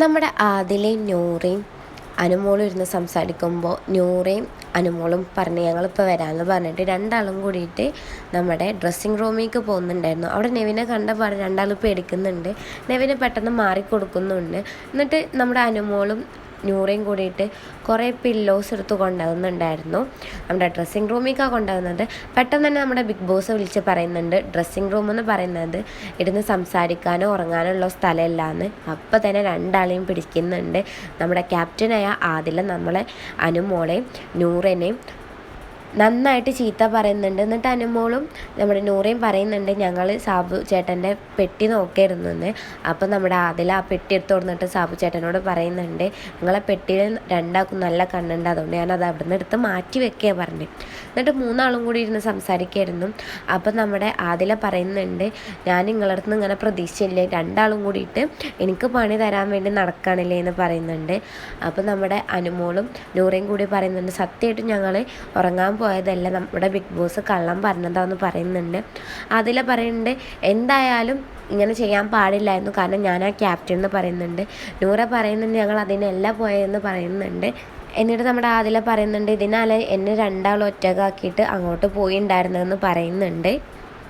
നമ്മുടെ ആദിലയും നൂറയും അനുമോളും ഇരുന്ന് സംസാരിക്കുമ്പോൾ നൂറയും അനുമോളും പറഞ്ഞ് ഞങ്ങളിപ്പോൾ വരാമെന്ന് പറഞ്ഞിട്ട് രണ്ടാളും കൂടിയിട്ട് നമ്മുടെ ഡ്രസ്സിങ് റൂമിലേക്ക് പോകുന്നുണ്ടായിരുന്നു. അവിടെ നെവിനെ കണ്ട പാടെ രണ്ടാളും പേടിക്കുന്നുണ്ട്. നെവിനെ പെട്ടെന്ന് മാറിക്കൊടുക്കുന്നുണ്ട്. എന്നിട്ട് നമ്മുടെ അനുമോളും നൂറയും കൂടിയിട്ട് കുറേ പില്ലോസ് എടുത്ത് കൊണ്ടുവന്നുണ്ടായിരുന്നു. നമ്മുടെ ഡ്രസ്സിങ് റൂമിലേക്കാണ് കൊണ്ടുവന്നത്. പെട്ടെന്ന് തന്നെ നമ്മുടെ ബിഗ് ബോസ് വിളിച്ച് പറയുന്നുണ്ട് ഡ്രസ്സിങ് റൂം എന്ന് പറയുന്നത് ഇരുന്ന് സംസാരിക്കാനോ ഉറങ്ങാനോ ഉള്ള സ്ഥലമല്ല എന്ന് അപ്പം തന്നെ രണ്ടാളെയും പിടിക്കുന്നുണ്ട്. നമ്മുടെ ക്യാപ്റ്റനായ ആദില നമ്മളെ അനുമോളെയും നൂറിനെയും നന്നായിട്ട് ചീത്ത പറയുന്നുണ്ട്. എന്നിട്ട് അനുമോളും നമ്മുടെ നൂറയും പറയുന്നുണ്ട് ഞങ്ങൾ സാബു ചേട്ടന്റെ പെട്ടി നോക്കിയിരുന്നു എന്ന് അപ്പം നമ്മുടെ ആദില ആ പെട്ടി എടുത്ത് കൊടുത്തിട്ട് സാബു ചേട്ടനോട് പറയുന്നുണ്ട് നിങ്ങളെ പെട്ടിയിൽ രണ്ടാൾക്കും നല്ല കണ്ണുണ്ട്. അതുകൊണ്ട് ഞാനത് അവിടെ നിന്ന് എടുത്ത് മാറ്റി വെക്കുക പറഞ്ഞു. എന്നിട്ട് മൂന്നാളും കൂടി ഇരുന്ന് സംസാരിക്കായിരുന്നു. അപ്പം നമ്മുടെ ആദില പറയുന്നുണ്ട് ഞാൻ നിങ്ങളുടെ അടുത്ത് ഇങ്ങനെ പ്രതീക്ഷയില്ലേ രണ്ടാളും കൂടിയിട്ട് എനിക്ക് പണി തരാൻ വേണ്ടി നടക്കണില്ലേ എന്ന് പറയുന്നുണ്ട്. അപ്പം നമ്മുടെ അനുമോളും നൂറയും കൂടി പറയുന്നുണ്ട് സത്യമായിട്ടും ഞങ്ങൾ ഉറങ്ങാൻ പോയതല്ല. നമ്മുടെ ബിഗ് ബോസ് കള്ളം പറഞ്ഞതാന്ന് പറയുന്നുണ്ട്. അതിൽ പറയുന്നുണ്ട് എന്തായാലും ഇങ്ങനെ ചെയ്യാൻ പാടില്ലായിരുന്നു കാരണം ഞാൻ ആ ക്യാപ്റ്റൻ എന്ന് പറയുന്നുണ്ട്. നൂറ പറയുന്നുണ്ട് ഞങ്ങൾ അതിനല്ല പോയതെന്ന് പറയുന്നുണ്ട്. എന്നിട്ട് നമ്മുടെ ആദില പറയുന്നുണ്ട് ഇതിനാൽ എന്നെ രണ്ടാളും ഒറ്റകാക്കിയിട്ട് അങ്ങോട്ട് പോയി ഉണ്ടായിരുന്നതെന്ന് പറയുന്നുണ്ട്.